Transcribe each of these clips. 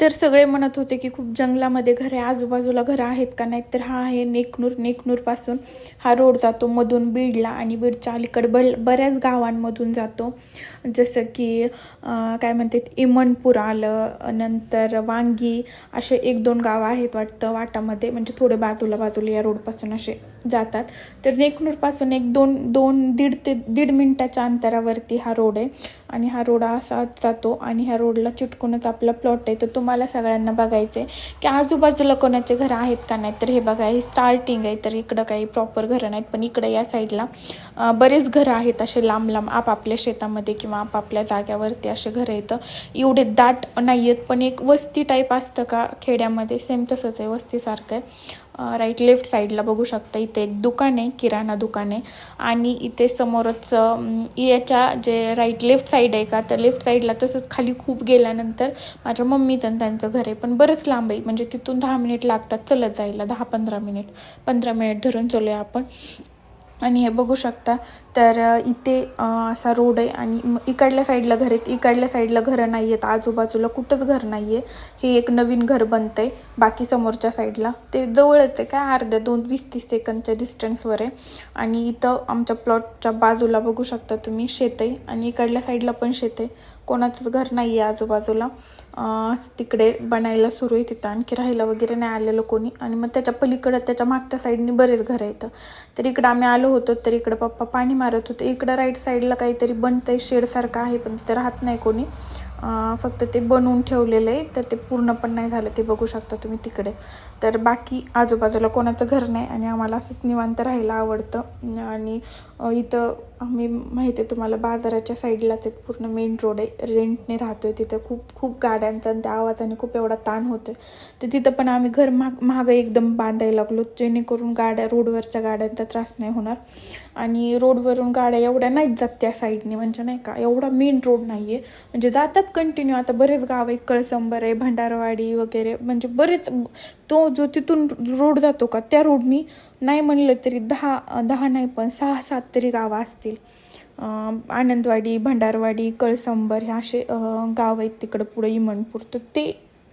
तर सगळे म्हणत होते की खूप जंगलामध्ये घर आहे आजूबाजूला घरं आहेत का नाहीत? तर हा आहे नेकनूर. नेकनूरपासून हा रोड जातो. मधून बीडला आणि बीडच्या अलीकडे बल बऱ्याच गावांमधून जातो. जसं की काय म्हणतात इमनपूर आलं नंतर वांगी असे एक दोन गावं आहेत वाटतं वाटामध्ये. म्हणजे थोडे बाजूला बाजूला या रोडपासून असे जातात. तर नेकनूरपासून एक दोन दोन दीड ते दीड मिनटाच्या अंतरावरती हा रोड आहे. आणि हा रोड असा जातो आणि ह्या रोडला चिटकूनच आपला प्लॉट आहे. तर तुम्हाला सगळ्यांना बघायचं आहे की आजूबाजूला कोणाचे घरं आहेत का नाही तर हे बघा हे स्टार्टिंग आहे. तर इकडं काही प्रॉपर घरं नाहीत पण इकडं या साईडला बरेच घरं आहेत असे लांब लांब आपापल्या शेतामध्ये किंवा आपापल्या जाग्यावरती असे घरं येतं एवढे दाट नाही आहेत पण एक वस्ती टाईप असतं का खेड्यामध्ये? सेम तसंच आहे वस्तीसारखं आहे. राईट लेफ्ट साईडला बघू शकता इथे एक दुकान आहे किराणा दुकान आहे. आणि इथे समोरच याच्या जे राईट लेफ्ट साईड आहे का तर लेफ्ट साईडला तसंच खाली खूप गेल्यानंतर माझ्या मम्मीचं आणि त्यांचं घर आहे. पण बरंच लांब आहे. म्हणजे तिथून दहा मिनिट लागतात चलत जायला दहा पंधरा मिनिट पंधरा मिनिट धरून चलूया आपण. आणि हे बघू शकता. तर इथे असा रोड आहे आणि इकडल्या साईडला घर आहेत. इकडल्या साईडला घरं नाही आहेत. आजूबाजूला कुठंच घर नाही आहे हे एक नवीन घर बनतं आहे बाकी समोरच्या साईडला. ते जवळच आहे काय? अर्ध्या दोन वीस तीस सेकंदच्या डिस्टन्सवर आहे. आणि इथं आमच्या प्लॉटच्या बाजूला बघू शकता तुम्ही शेत आहे. आणि इकडल्या साईडला पण शेत आहे. कोणाचंच घर नाही आहे आजूबाजूला तिकडे बनायला सुरू आहे तिथं. आणखी राहायला वगैरे नाही आलेलं कोणी. आणि मग त्याच्या पलीकडं त्याच्या मागच्या साईडनी बरेच घरं येतं तर इकडं आम्ही आलो होतो तर इकडं पप्पा पाणी मारत होते. इकडं राईट साईडला काहीतरी बनतंय शेडसारखं आहे पण तिथे राहत नाही कोणी. फक्त ते बनवून ठेवलेलं आहे तर ते पूर्ण पण नाही झालं ते बघू शकता तुम्ही तिकडे. तर बाकी आजूबाजूला कोणाचं घर नाही आणि आम्हाला असंच निवांत राहायला आवडतं. आणि इथं आम्ही माहिती आहे तुम्हाला बाजाराच्या साईडला ते पूर्ण मेन रोड आहे. रेंटने राहतो आहे तिथं. खूप खूप गाड्यांचा आणि त्या आवाजाने खूप एवढा ताण होतो आहे तर तिथं पण आम्ही घर महाग महाग एकदम बांधायला लागलो जेणेकरून गाड्या रोडवरच्या गाड्यांचा त्रास नाही होणार. आणि रोडवरून गाड्या एवढ्या नाहीत जात त्या साईडने म्हणजे नाही का एवढा मेन रोड नाही आहे म्हणजे जातात कंटिन्यू आता बरेच गाव आहेत कळसंबर आहे भंडारवाडी वगैरे. म्हणजे बरेच तो जो तिथून रोड जातो का त्या रोडनी नाही म्हणलं तरी दहा दहा नाही पण सहा सात तरी गावं असतील. आनंदवाडी भंडारवाडी कळसंबर हे असे गाव आहेत तिकडं पुढे इमनपूर. तर ते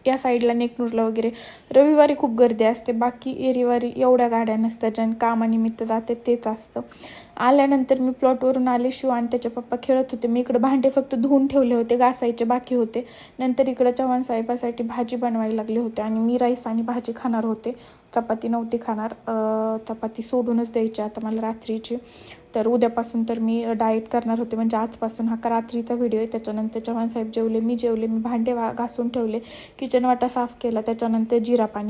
या साईडला नेकनूरला वगैरे. रविवारी खूप गर्दी असते. बाकी एरिवारी एवढ्या गाड्या नसतात. ज्या कामानिमित्त जाते तेच असतं. आल्यानंतर मी प्लॉटवरून आले शिव आणि त्याचे पप्पा खेळत होते. मी इकडं भांडे फक्त धुवून ठेवले होते घासायचे बाकी होते. नंतर इकडं चव्हाण साहेबासाठी भाजी बनवायला लागले होते आणि मी राईस आणि भाजी खाणार होते. चपाती नव्हती खाणार. चपाती सोडूनच द्यायची आता मला रात्रीची. तर उद्यापासून तर मी डाएट करणार होते. म्हणजे आजपासून हा का रात्रीचा व्हिडिओ आहे. त्याच्यानंतर चव्हाण साहेब जेवले मी जेवले मी भांडे वा घासून ठेवले. किचन वाटा साफ केला. त्याच्यानंतर जिरा पाणी